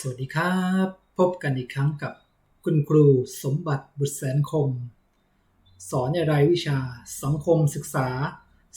สวัสดีครับ พบกันอีกครั้งกับคุณครูสมบัติบุตรแสนคม สอนในรายวิชาสังคมศึกษา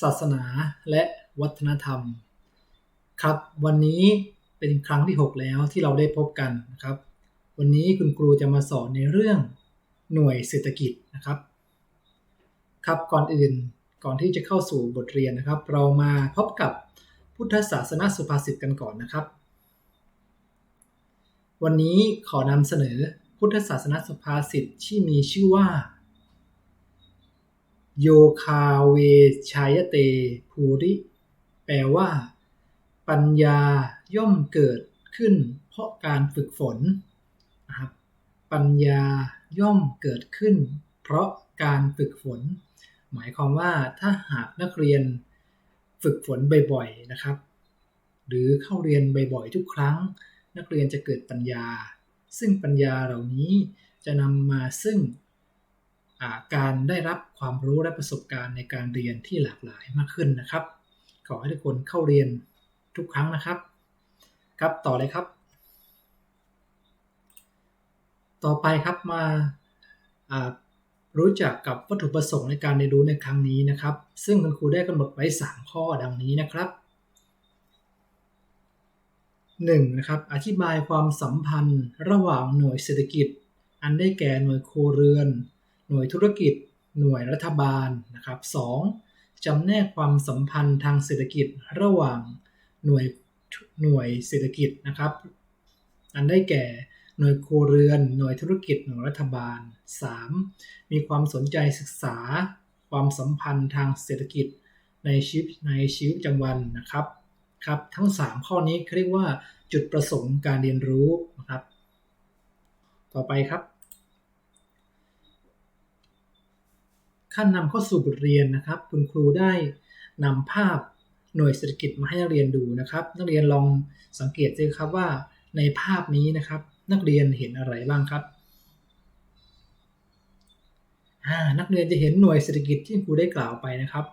ศาสนาและวัฒนธรรม ครับวันนี้เป็นครั้งที่ 6 แล้วที่เราได้พบกันนะครับ วันนี้คุณครูจะมาสอนในเรื่องหน่วยเศรษฐกิจนะครับ ครับก่อนอื่นก่อนที่จะเข้าสู่บทเรียนนะครับ เรามาพบกับพุทธศาสนาสุภาษิตกันก่อนนะครับ วันนี้ขอนำเสนอพุทธศาสนาสุภาษิตที่มีชื่อว่า โยคาเวชายเตภูริ แปลว่า ปัญญาย่อมเกิดขึ้น เพราะการฝึกฝนนะครับปัญญาย่อมเกิดขึ้น เพราะการฝึกฝน หมายความว่าถ้าหากนักเรียนฝึกฝนบ่อยๆนะครับ หรือเข้าเรียนบ่อยๆทุกครั้ง นักเรียนจะเกิดปัญญา ซึ่งปัญญาเหล่านี้จะนำมาซึ่งการได้รับความรู้และประสบการณ์ในการเรียนที่หลากหลายมากขึ้นนะครับ ขอให้ทุกคนเข้าเรียนทุกครั้งนะครับ ครับต่อเลยครับ ต่อไปครับมารู้จักกับวัตถุประสงค์ในการเรียนรู้ในครั้งนี้นะครับ ซึ่งคุณครูได้กำหนดไว้ 3 ข้อดังนี้นะครับ 1. นะครับอธิบายความสัมพันธ์ระหว่างหน่วยเศรษฐกิจ อันได้แก่หน่วยโครเรือน หน่วยธุรกิจ หน่วยรัฐบาลนะครับ 2. จำแนกความสัมพันธ์ทางเศรษฐกิจระหว่างหน่วยหน่วยเศรษฐกิจนะครับ อันได้แก่หน่วยครัวเรือน หน่วยธุรกิจหน่วยรัฐบาล 3. มีความสนใจศึกษา ความสัมพันธ์ทางเศรษฐกิจในชีวิตในชีวิตประจำวันนะครับ ครับทั้ง 3 ข้อนี้เรียกว่าจุดประสงค์การเรียนรู้นะครับ ต่อไปครับ ขั้นนำเข้าสู่บทเรียนนะครับ คุณครูได้นำภาพหน่วยเศรษฐกิจมาให้นักเรียนดูนะครับ นักเรียนลองสังเกตดูครับว่าในภาพนี้นะครับ นักเรียนเห็นอะไรบ้างครับนักเรียนจะเห็นหน่วยเศรษฐกิจที่ครูได้กล่าวไปนะครับ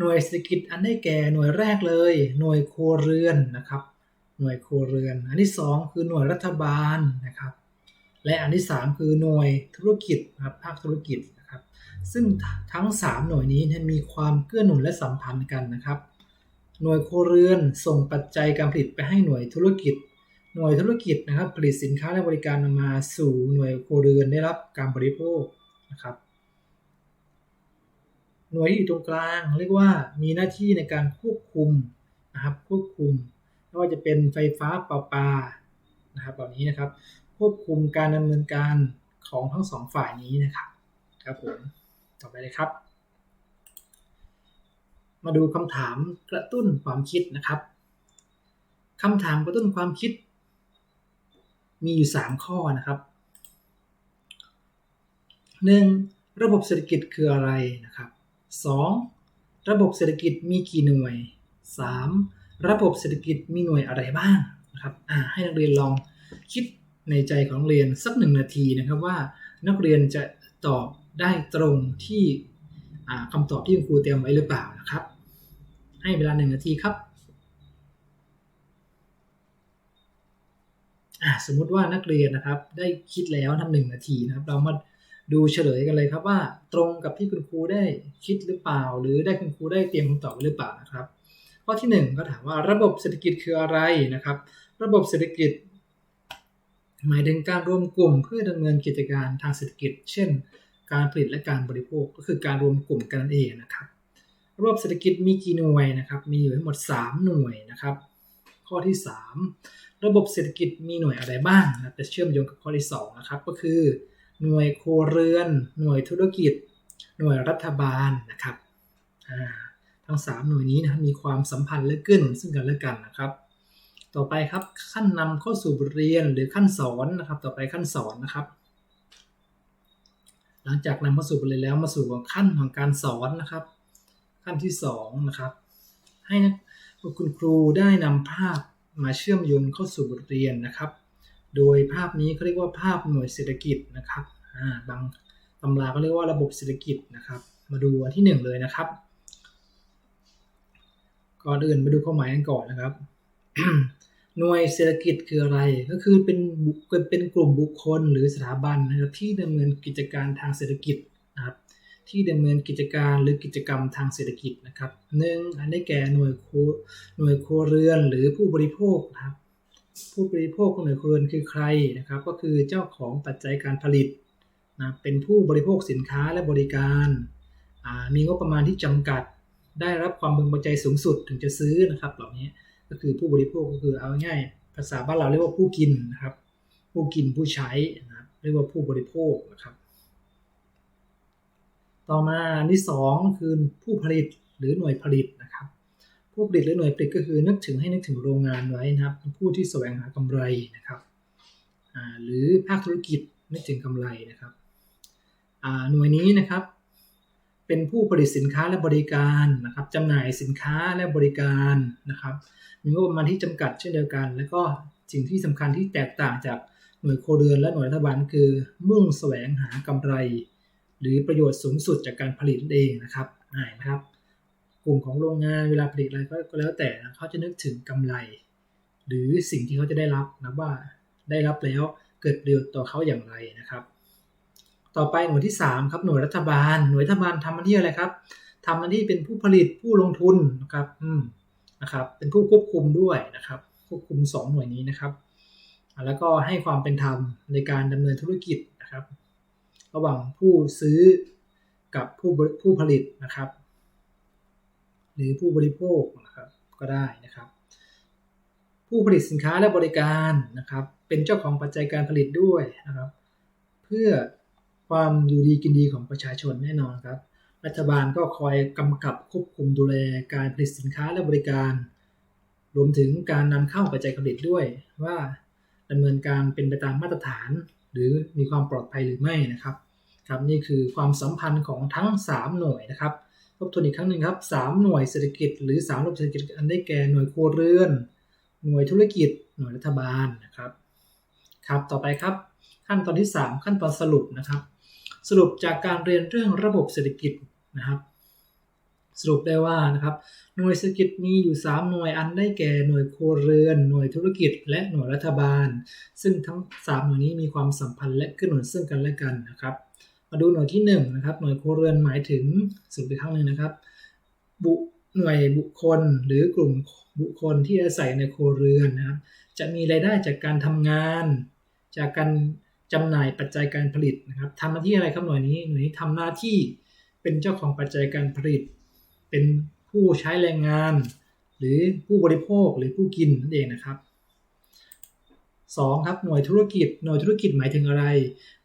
หน่วยเศรษฐกิจอันได้แก่หน่วยแรกเลย หน่วยครัวเรือนนะครับ หน่วยครัวเรือน อันที่ 2 คือหน่วยรัฐบาลนะครับ และอันที่ 3 คือหน่วยธุรกิจครับภาคธุรกิจนะครับ ซึ่งทั้ง 3 หน่วยนี้มีความเกื้อหนุนและสัมพันธ์กันนะครับ หน่วยครัวเรือนส่งปัจจัยการผลิตไปให้หน่วยธุรกิจ หน่วยธุรกิจนะครับผลิตสินค้าและบริการมาสู่หน่วยครัวเรือนได้รับการบริโภคนะครับ หน่วยที่อยู่ตรงกลางเรียกว่ามีหน้าที่ในการควบคุมนะครับควบคุมไม่ว่าจะเป็นไฟฟ้าประปานะครับแบบนี้นะครับ ควบคุมการดำเนินการของทั้งสองฝ่ายนี้นะครับครับผมต่อไปเลยครับ มาดูคำถามกระตุ้นความคิดนะครับคำถามกระตุ้นความคิด มีอยู่ 3 ข้อนะครับ 1. ระบบเศรษฐกิจคืออะไรนะครับ 2. ระบบเศรษฐกิจมีกี่หน่วย 3. ระบบเศรษฐกิจมีหน่วยอะไรบ้างนะครับให้นักเรียนลองคิดในใจของนักเรียนสักหนึ่งนาทีนะครับว่านักเรียนจะตอบได้ตรงที่คำตอบที่คุณครูเตรียมไว้หรือเปล่านะครับ ให้เวลาหนึ่งนาทีครับสมมุติว่านักเรียนนะครับได้คิดแล้วทำหนึ่งนาทีนะครับ เรามา ดูเฉลยกันเลยครับว่า ตรงกับที่คุณครูได้คิดหรือเปล่า หรือได้คุณครูได้เตรียมคำตอบหรือเปล่านะครับ ข้อที่ 1 ก็ถามว่าระบบเศรษฐกิจคืออะไรนะครับ ระบบเศรษฐกิจ หมายถึงการรวมกลุ่มเพื่อดำเนินกิจการทางเศรษฐกิจ เช่น การผลิตและการบริโภคก็คือการรวมกลุ่มกันนั่นเองนะครับ ระบบเศรษฐกิจมีกี่หน่วยนะครับ มีอยู่ทั้งหมด 3 หน่วยนะครับ ข้อที่ 3 ระบบเศรษฐกิจมีหน่วยอะไรบ้างนะจะเชื่อมโยงกับข้อที่2นะครับก็คือ หน่วยครัวเรือน หน่วยธุรกิจ หน่วยรัฐบาลนะครับทั้ง 3 หน่วยนี้นะมีความสัมพันธ์และเกื้อหนุนซึ่งกันและกันนะครับ ต่อไปครับขั้นนำเข้าสู่บทเรียนหรือขั้นสอนนะครับ ต่อไปขั้นสอนนะครับ หลังจากนำเข้าสู่บทเรียนแล้วมาสู่ขั้นของการสอนนะครับ ขั้นที่2นะครับให้คุณครูได้นำภาพมาเชื่อมโยงเข้าสู่บทเรียนนะครับ โดยภาพนี้เขาเรียกว่าภาพหน่วยเศรษฐกิจนะครับบางตำราก็เรียกว่าระบบเศรษฐกิจนะครับ มาดูอันที่ 1 เลยนะครับ ก่อนอื่นมาดูข้อหมายกันก่อนนะครับ หน่วยเศรษฐกิจคืออะไร ก็คือเป็นบุคเป็นกลุ่มบุคคลหรือสถาบันนะครับที่ดำเนินกิจการทางเศรษฐกิจนะครับ ที่ดำเนินกิจการหรือกิจกรรมทางเศรษฐกิจนะครับหนึ่งอันได้แก่หน่วยโคหน่วยครัวเรือนหรือผู้บริโภคนะครับ ผู้บริโภคของหน่วยครัวเรือนคือใครนะครับ ก็คือเจ้าของปัจจัยการผลิตนะเป็นผู้บริโภคสินค้าและบริการมีงบประมาณที่จำกัด ได้รับความพึงพอใจสูงสุดถึงจะซื้อนะครับ เหล่านี้ก็คือผู้บริโภคก็คือเอาง่ายภาษาบ้านเราเรียกว่าผู้กินนะครับ ผู้กินผู้ใช้นะครับเรียกว่าผู้บริโภคนะครับ ต่อมาอันที่2คือผู้ผลิตหรือหน่วยผลิต ผู้ผลิตหรือหน่วยผลิตก็คือนึกถึงให้นึกถึงโรงงานไว้นะครับผู้ที่แสวงหากำไรนะครับหรือภาคธุรกิจนึกถึงกำไรนะครับหน่วยนี้นะครับเป็นผู้ผลิตสินค้าและบริการนะครับจำหน่ายสินค้าและบริการนะครับ มีงบประมาณที่จำกัดเช่นเดียวกัน แล้วก็สิ่งที่สำคัญที่แตกต่างจากหน่วยโคเรือนและหน่วยรัฐบาลคือ มุ่งแสวงหากำไร หรือประโยชน์สูงสุดจากการผลิตเองนะครับง่ายนะครับ ลุ่มของโรงงานเวลาผลิตอะไรก็แล้วแต่เขาจะนึกถึงกำไร หรือสิ่งที่เขาจะได้รับนะว่าได้รับแล้วเกิดประโยชน์ต่อเขาอย่างไรนะครับ ต่อไปหน่วยที่ 3 ครับหน่วยรัฐบาล หน่วยรัฐบาลทำหน้าที่อะไรครับทำหน้าที่เป็นผู้ผลิตผู้ลงทุนนะครับอืมนะครับ เป็นผู้ควบคุมด้วยนะครับ ควบคุม 2 หน่วยนี้นะครับ แล้วก็ให้ความเป็นธรรมในการดำเนินธุรกิจนะครับ ระหว่างผู้ซื้อกับผู้ผู้ผลิตนะครับ หรือผู้บริโภคนะครับก็ได้นะครับ ผู้ผลิตสินค้าและบริการนะครับ เป็นเจ้าของปัจจัยการผลิตด้วยนะครับ เพื่อความอยู่ดีกินดีของประชาชนแน่นอนครับ รัฐบาลก็คอยกำกับควบคุมดูแลการผลิตสินค้าและบริการ รวมถึงการนำเข้าปัจจัยผลิตด้วย ว่าดำเนินการเป็นไปตามมาตรฐาน หรือมีความปลอดภัยหรือไม่นะครับ ครับนี่คือความสัมพันธ์ของทั้ง 3 หน่วยนะครับ ทบทวนอีกครั้งหนึ่งครับ3หน่วยเศรษฐกิจ หรือ3ระบบเศรษฐกิจอันได้แก่หน่วยครัวเรือน หน่วยธุรกิจ หน่วยรัฐบาลนะครับครับต่อไปครับขั้นตอนที่ 3 ขั้นตอนสรุปนะครับ สรุปจากการเรียนเรื่องระบบเศรษฐกิจนะครับ สรุปได้ว่านะครับหน่วยเศรษฐกิจมีอยู่ 3 หน่วยอันได้แก่หน่วยครัวเรือน หน่วยธุรกิจ และหน่วยรัฐบาล ซึ่งทั้ง 3 หน่วยนี้มีความสัมพันธ์และเกื้อหนุนซึ่งกันและกันนะครับ มาดูหน่วยที่1นะครับหน่วยครัวเรือนหมายถึงสรุปอีกครั้งหนึ่งนะครับ บุหน่วยบุคคลหรือกลุ่มบุคคลที่อาศัยในครัวเรือนนะครับ จะมีรายได้จากการทำงาน จากการจำหน่ายปัจจัยการผลิตนะครับทำหน้าที่อะไรครับหน่วยนี้หน่วยนี้ทำหน้าที่เป็นเจ้าของปัจจัยการผลิต เป็นผู้ใช้แรงงาน หรือผู้บริโภคหรือผู้กินนั่นเองนะครับ 2. ครับหน่วยธุรกิจหน่วยธุรกิจหมายถึงอะไร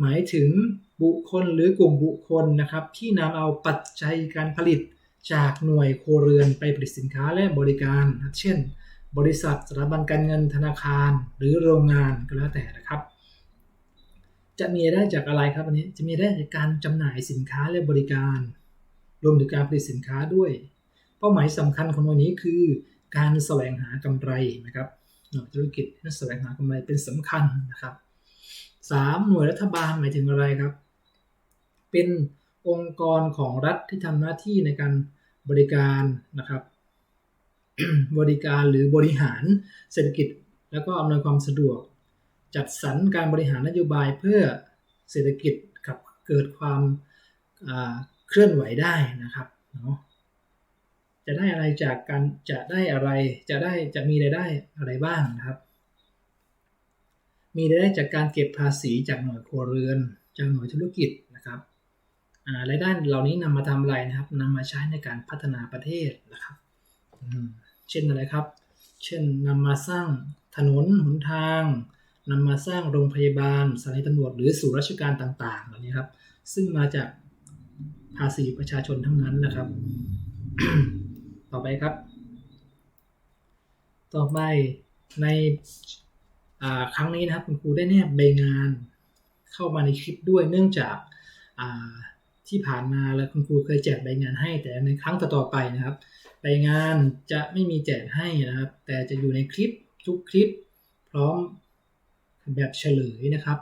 หมายถึงบุคคลหรือกลุ่มบุคคลนะครับที่นำเอาปัจจัยการผลิตจากหน่วยโครเรือนไปผลิตสินค้าและบริการเช่น บริษัทสถาบันการเงินธนาคาร หรือโรงงานก็แล้วแต่นะครับ จะมีได้จากอะไรครับอันนี้จะมีได้จากการจำหน่ายสินค้าและบริการ รวมถึงการผลิตสินค้าด้วย เป้าหมายสำคัญของวันนี้คือ การแสวงหากำไรนะครับ ธุรกิจนั้นแสวงหากำไรเป็นสำคัญนะครับ 3. หน่วยรัฐบาลหมายถึงอะไรครับ เป็นองค์กรของรัฐที่ทำหน้าที่ในการบริการนะครับ บริการหรือบริหารเศรษฐกิจ แล้วก็อำนวยความสะดวก จัดสรรการบริหารนโยบายเพื่อเศรษฐกิจกับเกิดความเคลื่อนไหวได้นะครับเนาะ จะได้อะไรจากการจะได้อะไรจะได้จะมีรายได้อะไรบ้างนะครับ มีรายได้จากการเก็บภาษีจากหน่วยครัวเรือน จากหน่วยธุรกิจนะครับรายได้เหล่านี้นำมาทำอะไรนะครับนำมาใช้ในการพัฒนาประเทศนะครับเช่นอะไรครับ เช่นนำมาสร้างถนนหนทางนำมาสร้างโรงพยาบาลสถานีตำรวจหรือศูนย์ราชการต่างๆเหล่านี้ครับ ซึ่งมาจากภาษีประชาชนทั้งนั้นนะครับ ต่อไปครับ ต่อไปในครั้งนี้นะครับคุณครูได้แนบใบงานเข้ามาในคลิปด้วยเนื่องจากที่ผ่านมาแล้วคุณครูเคยแจกใบงานให้ แต่ในครั้งต่อๆไปนะครับ ใบงานจะไม่มีแจกให้นะครับ แต่จะอยู่ในคลิปทุกคลิป พร้อมแบบเฉลยนะครับ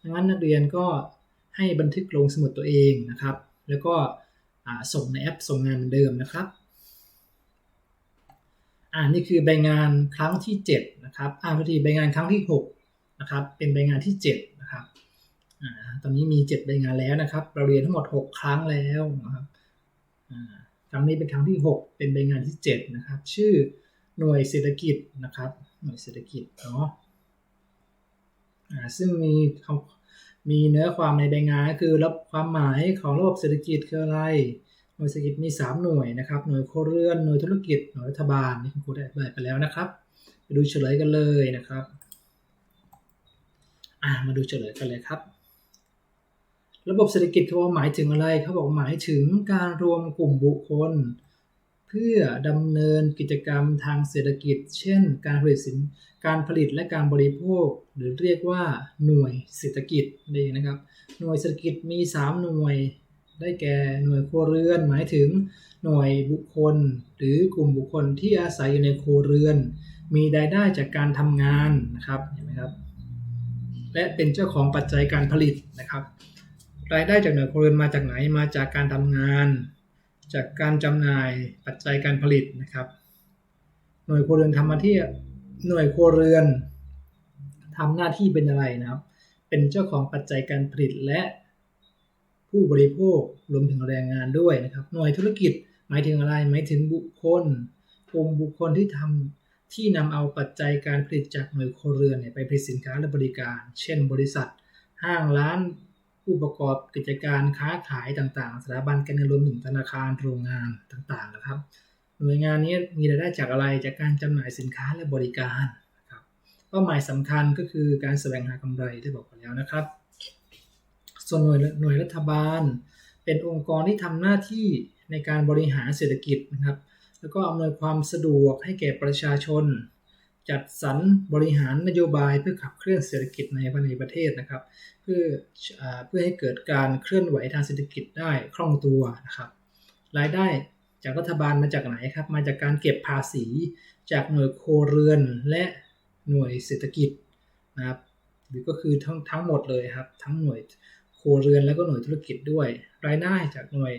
ดังนั้นนักเรียนก็ให้บันทึกลงสมุดตัวเองนะครับ แล้วก็ส่งในแอปส่งงานเหมือนเดิมนะครับ อ่านี่คือใบงานครั้งที่7นะครับอ่าพอดีใบงานครั้งที่6นะครับเป็นใบงานที่7นะครับอ่าตอนนี้มี 7 ใบงานแล้วนะครับ เราเรียนทั้งหมด 6 ครั้งแล้วนะครับอ่าครั้งนี้เป็นครั้งที่ 6 เป็นใบงานที่7นะครับชื่อหน่วยเศรษฐกิจนะครับ หน่วยเศรษฐกิจเนาะอ่าซึ่งมีคำมีเนื้อความในใบงานก็คือรับความหมายของระบบเศรษฐกิจคืออะไร หน่วยเศรษฐกิจมี 3 หน่วยนะครับ หน่วยครัวเรือน หน่วยธุรกิจ หน่วยรัฐบาล นี่คุณครูได้อธิบายไปแล้วนะครับ ไปดูเฉลยกันเลยนะครับอ่ามาดูเฉลยกันเลยครับ ระบบเศรษฐกิจเขาหมายถึงอะไรเขาบอกหมายถึงการรวมกลุ่มบุคคล เพื่อดำเนินกิจกรรมทางเศรษฐกิจ เช่น การผลิตสินการผลิตและการบริโภค หรือเรียกว่าหน่วยเศรษฐกิจนี่นะครับ หน่วยเศรษฐกิจมี 3 หน่วย ได้แก่หน่วยครัวเรือน หมายถึงหน่วยบุคคล หรือกลุ่มบุคคลที่อาศัยอยู่ในครัวเรือน มีรายได้จากการทำงานนะครับเห็นไหมครับ และเป็นเจ้าของปัจจัยการผลิตนะครับ รายได้จากหน่วยครัวเรือนมาจากไหนมาจากการทำงาน จากการจำหน่ายปัจจัยการผลิตนะครับ หน่วยครัวเรือนทำมาที่หน่วยครัวเรือนทำหน้าที่เป็นอะไรนะครับ เป็นเจ้าของปัจจัยการผลิตและ ผู้บริโภครวมถึงแรงงานด้วยนะครับ หน่วยธุรกิจหมายถึงอะไรหมายถึงบุคคลกลุ่มบุคคลที่ทำที่นำเอาปัจจัยการผลิตจากหน่วยครัวเรือนเนี่ยไปผลิตสินค้าและบริการ เช่น บริษัท ห้างร้าน ผู้ประกอบกิจการค้าขายต่างๆ สถาบันการเงินรวมถึงธนาคารโรงงานต่างๆนะครับ หน่วยงานนี้มีรายได้จากอะไรจากการจำหน่ายสินค้าและบริการนะครับเป้าหมายสำคัญก็คือการแสวงหากำไรที่บอกไปแล้วนะครับ ส่วนหน่วยหน่วยรัฐบาล เป็นองค์กรที่ทำหน้าที่ในการบริหารเศรษฐกิจนะครับ แล้วก็อำนวยความสะดวกให้แก่ประชาชน จัดสรรบริหารนโยบายเพื่อขับเคลื่อนเศรษฐกิจในภายในประเทศนะครับ เพื่ออเพื่อให้เกิดการเคลื่อนไหวทางเศรษฐกิจได้คล่องตัวนะครับ รายได้จากรัฐบาลมาจากไหนครับ มาจากการเก็บภาษี จากหน่วยโครเรือนและหน่วยเศรษฐกิจนะครับหรือก็คือทั้งทั้งหมดเลยครับ ทั้งหน่วย ครเรือนแล้วก็หน่วยธุรกิจด้วย รายได้จากหน่วย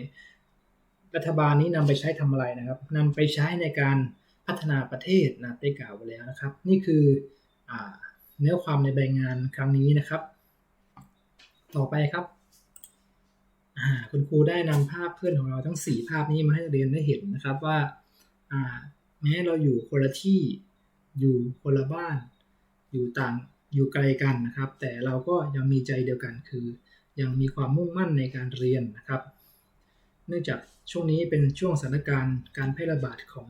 รัฐบาลนี้นำไปใช้ทำอะไรนะครับนำไปใช้ในการพัฒนาประเทศนะได้กล่าวไปแล้วนะครับ นี่คืออเนื้อความในใบงานครั้งนี้นะครับ ต่อไปครับคุณครูได้นำภาพเพื่อนของเราทั้ง 4 ภาพนี้มาให้เรียนได้เห็นนะครับว่าแม้เราอยู่คนละที่อยู่คนละบ้าน อยู่ต่างอยู่ไกลกันนะครับ แต่เราก็ยังมีใจเดียวกันคือ ยังมีความมุ่งมั่นในการเรียนนะครับ เนื่องจากช่วงนี้เป็นช่วงสถานการณ์การแพร่ระบาดของ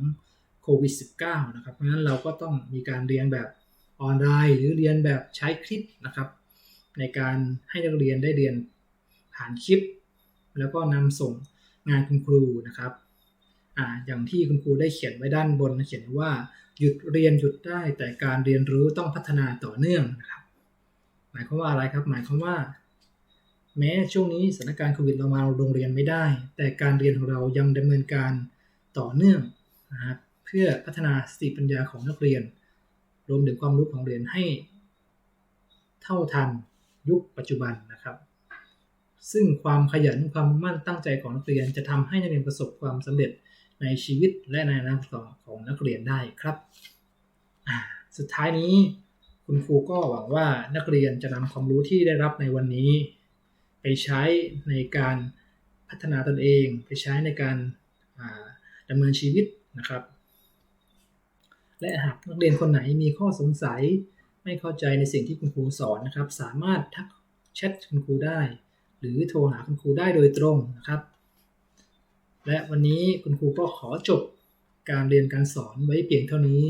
โควิด -19 นะครับ เพราะฉะนั้นเราก็ต้องมีการเรียนแบบออนไลน์หรือเรียนแบบใช้คลิปนะครับ ในการให้นักเรียนได้เรียนผ่านคลิป แล้วก็นำส่งงานคุณครูนะครับอ่าอย่างที่คุณครูได้เขียนไว้ด้านบนเขียนว่าหยุดเรียนหยุดได้แต่การเรียนรู้ต้องพัฒนาต่อเนื่องนะครับ หมายความว่าอะไรครับ หมายความว่า แม้ช่วงนี้สถานการณ์โควิดเรามาโรงเรียนไม่ได้ แต่การเรียนของเรายังดำเนินการต่อเนื่องนะครับเพื่อพัฒนาสติปัญญาของนักเรียน รวมถึงความรู้ของเรียนให้ เท่าทันยุคปัจจุบันนะครับ ซึ่งความขยันความมั่นตั้งใจของนักเรียน จะทำให้นักเรียนประสบความสำเร็จในชีวิตและในอนาคตของนักเรียนได้ครับสุดท้ายนี้คุณครูก็หวังว่านักเรียนจะนำความรู้ที่ได้รับในวันนี้ ไปใช้ในการพัฒนาตนเอง ไปใช้ในการดำเนินชีวิตนะครับ และหากนักเรียนคนไหนมีข้อสงสัยไม่เข้าใจในสิ่งที่คุณครูสอนนะครับ สามารถทักแชทคุณครูได้ หรือโทรหาคุณครูได้โดยตรงนะครับ และวันนี้คุณครูก็ขอจบการเรียนการสอนไว้เพียงเท่านี้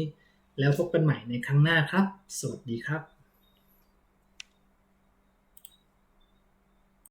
แล้วพบกันใหม่ในครั้งหน้าครับ สวัสดีครับ